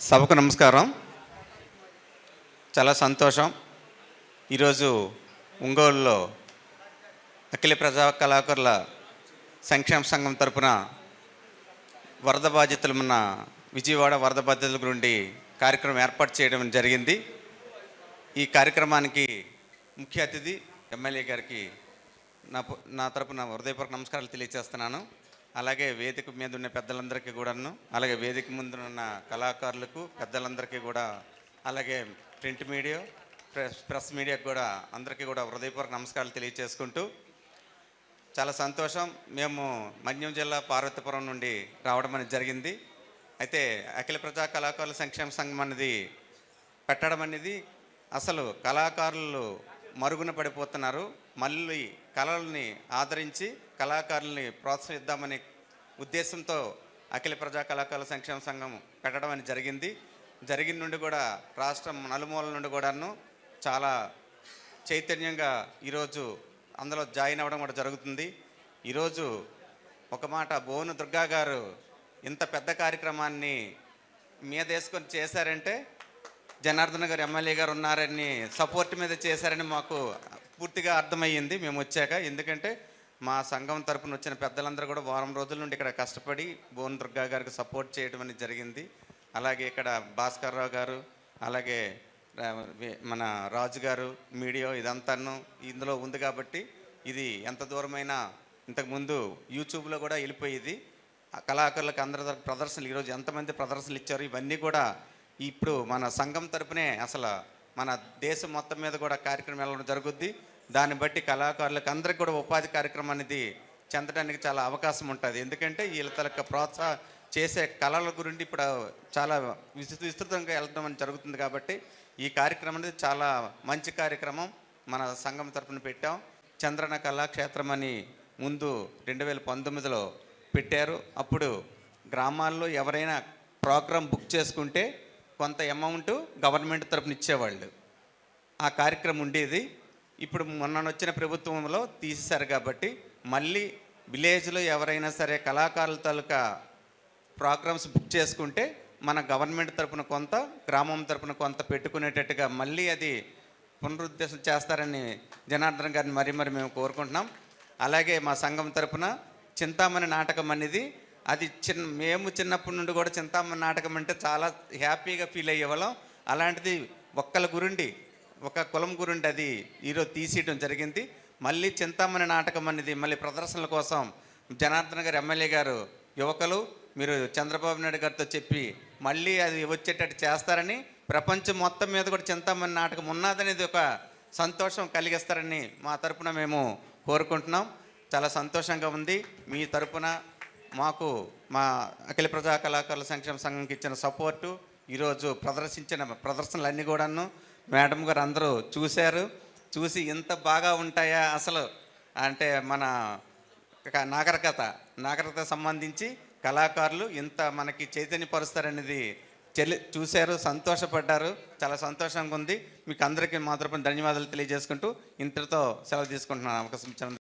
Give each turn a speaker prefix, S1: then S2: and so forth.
S1: సభకు నమస్కారం. చాలా సంతోషం. ఈరోజు ఒంగోలులో అఖిల ప్రజా కళాకారుల సంక్షేమ సంఘం తరపున వరద బాధితులు ఉన్న విజయవాడ వరద బాధితుల గురించి కార్యక్రమం ఏర్పాటు చేయడం జరిగింది. ఈ కార్యక్రమానికి ముఖ్య అతిథి ఎమ్మెల్యే గారికి నా నా తరపున హృదయపూర్వక నమస్కారాలు తెలియజేస్తున్నాను. అలాగే వేదిక మీద ఉన్న పెద్దలందరికీ కూడాను అలాగే వేదిక ముందు ఉన్న కళాకారులకు పెద్దలందరికీ కూడా అలాగే ప్రింట్ మీడియా ప్రెస్ ప్రెస్ మీడియాకు కూడా అందరికీ కూడా హృదయపూర్వక నమస్కారాలు తెలియజేసుకుంటూ చాలా సంతోషం. మేము మన్యం జిల్లా పార్వతీపురం నుండి రావడం అనేది జరిగింది. అయితే అఖిల ప్రజా కళాకారుల సంక్షేమ సంఘం అనేది పెట్టడం అనేది అసలు కళాకారులు మరుగున పడిపోతున్నారు. మళ్ళీ కళల్ని ఆదరించి కళాకారుల్ని ప్రోత్సహిద్దామనే ఉద్దేశంతో అఖిల ప్రజా కళాకారుల సంక్షేమ సంఘం పెట్టడం అని జరిగింది. జరిగిన నుండి కూడా రాష్ట్రం నలుమూలల నుండి కూడాను చాలా చైతన్యంగా ఈరోజు అందులో జాయిన్ అవ్వడం కూడా జరుగుతుంది. ఈరోజు ఒక మాట భువన దుర్గా గారు ఇంత పెద్ద కార్యక్రమాన్ని మీద వేసుకొని చేశారంటే జనార్దన్ గారు ఎమ్మెల్యే గారు ఉన్నారని సపోర్ట్ మీద చేశారని మాకు పూర్తిగా అర్థమయ్యింది. మేము వచ్చాక ఎందుకంటే మా సంఘం తరపున వచ్చిన పెద్దలందరూ కూడా వారం రోజుల నుండి ఇక్కడ కష్టపడి భువన్ దుర్గా గారికి సపోర్ట్ చేయడం అనేది జరిగింది. అలాగే ఇక్కడ భాస్కర్ రావు గారు అలాగే మన రాజు గారు మీడియా ఇదంతాను ఇందులో ఉంది కాబట్టి ఇది ఎంత దూరమైన ఇంతకుముందు యూట్యూబ్లో కూడా వెళ్ళిపోయేది. ఆ కళాకారులకు అందరి ప్రదర్శనలు ఈరోజు ఎంతమంది ప్రదర్శనలు ఇచ్చారు ఇవన్నీ కూడా ఇప్పుడు మన సంఘం తరపునే అసలు మన దేశం మొత్తం మీద కూడా కార్యక్రమం వెళ్ళడం జరుగుద్ది? దాన్ని బట్టి కళాకారులకు అందరికి కూడా ఉపాధి కార్యక్రమం అనేది చెందడానికి చాలా అవకాశం ఉంటుంది. ఎందుకంటే వీళ్ళ తలక ప్రోత్సాహ చేసే కళల గురించి ఇప్పుడు చాలా విస్తృత విస్తృతంగా వెళ్ళడం అని జరుగుతుంది కాబట్టి ఈ కార్యక్రమం అనేది చాలా మంచి కార్యక్రమం మన సంఘం తరపున పెట్టాం. చంద్రన కళాక్షేత్రం అని ముందు రెండు వేల పంతొమ్మిదిలో పెట్టారు. అప్పుడు గ్రామాల్లో ఎవరైనా ప్రోగ్రాం బుక్ చేసుకుంటే కొంత అమౌంట్ గవర్నమెంట్ తరపున ఇచ్చేవాళ్ళు. ఆ కార్యక్రమం ఉండేది. ఇప్పుడు మొన్న వచ్చిన ప్రభుత్వంలో తీసేశారు కాబట్టి మళ్ళీ విలేజ్లో ఎవరైనా సరే కళాకారుల తాలూకా ప్రోగ్రామ్స్ బుక్ చేసుకుంటే మన గవర్నమెంట్ తరపున కొంత గ్రామం తరపున కొంత పెట్టుకునేటట్టుగా మళ్ళీ అది పునరుద్దేశం చేస్తారని జనార్దన్ గారిని మరీ మరి మేము కోరుకుంటున్నాం. అలాగే మా సంఘం తరపున చింతామణి నాటకం అనేది అది చిన్న మేము చిన్నప్పటి నుండి కూడా చింతామణి నాటకం అంటే చాలా హ్యాపీగా ఫీల్ అయ్యేవాళ్ళం. అలాంటిది ఒక్కల గురుండి ఒక కులం గురుండి అది ఈరోజు తీసేయడం జరిగింది. మళ్ళీ చింతామణి నాటకం అనేది మళ్ళీ ప్రదర్శనల కోసం జనార్దన్ గారు ఎమ్మెల్యే గారు యువకులు మీరు చంద్రబాబు నాయుడు గారితో చెప్పి మళ్ళీ అది వచ్చేటట్టు చేస్తారని ప్రపంచం మొత్తం మీద కూడా చింతామణి నాటకం ఉన్నదనేది ఒక సంతోషం కలిగిస్తారని మా తరపున మేము కోరుకుంటున్నాం. చాలా సంతోషంగా ఉంది. మీ తరపున మాకు మా అఖిల ప్రజా కళాకారుల సంక్షేమ సంఘంకి ఇచ్చిన సపోర్టు ఈరోజు ప్రదర్శించిన ప్రదర్శనలు కూడాను మేడం గారు అందరూ చూశారు. చూసి ఇంత బాగా ఉంటాయా అసలు అంటే మన నాగరికత నాగరికత సంబంధించి కళాకారులు ఇంత మనకి చైతన్యపరుస్తారనేది చెల్లి చూశారు సంతోషపడ్డారు. చాలా సంతోషంగా ఉంది. మీకు అందరికీ మా తరపున ధన్యవాదాలు తెలియజేసుకుంటూ ఇంతటితో సెలవు తీసుకుంటున్నాను. అవకాశం ఇచ్చినందుకు